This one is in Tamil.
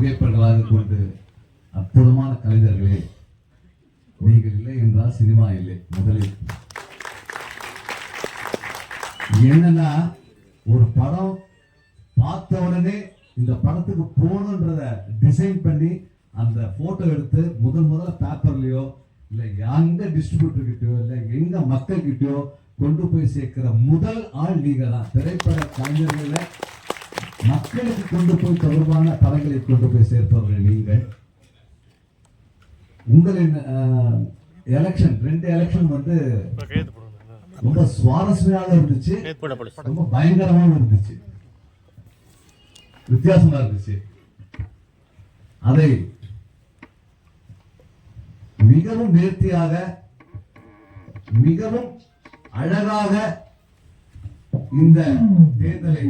புகைப்படங்களாக கொண்டு அற்புதமான கலைஞர்களே நீங்கள் இல்லை என்றால் சினிமா இல்லை முதலில். என்னன்னா ஒரு படம் பார்த்த உடனே இந்த படத்துக்கு போகணுன்றத டிசைன் பண்ணி அந்த போட்டோ எடுத்து முதல் முதல்ல பேப்பர்லயோ இல்லை எங்க டிஸ்ட்ரிபியூட்டர் கிட்டயோ இல்லை எங்க மக்கள் கிட்டயோ கொண்டு போய் சேர்க்கிற முதல் ஆள் நீங்க தான் திரைப்பட கலைஞர்கள மக்களுக்கு கொண்டு போய் தொடர்பான படங்களை கொண்டு போய் சேர்ப்பவர்கள் நீங்கள். உங்களின் எலெக்ஷன் ரெண்டு எலெக்ஷன் வந்து ரொம்ப சுவாரஸ்யமாக இருந்துச்சு. ரொம்ப பயங்கரமாக இருந்துச்சு. வித்தியாசமா இருந்துச்சு. அதை மிகவும் நேர்த்தியாக மிகவும் அழகாக இந்த தேர்தலை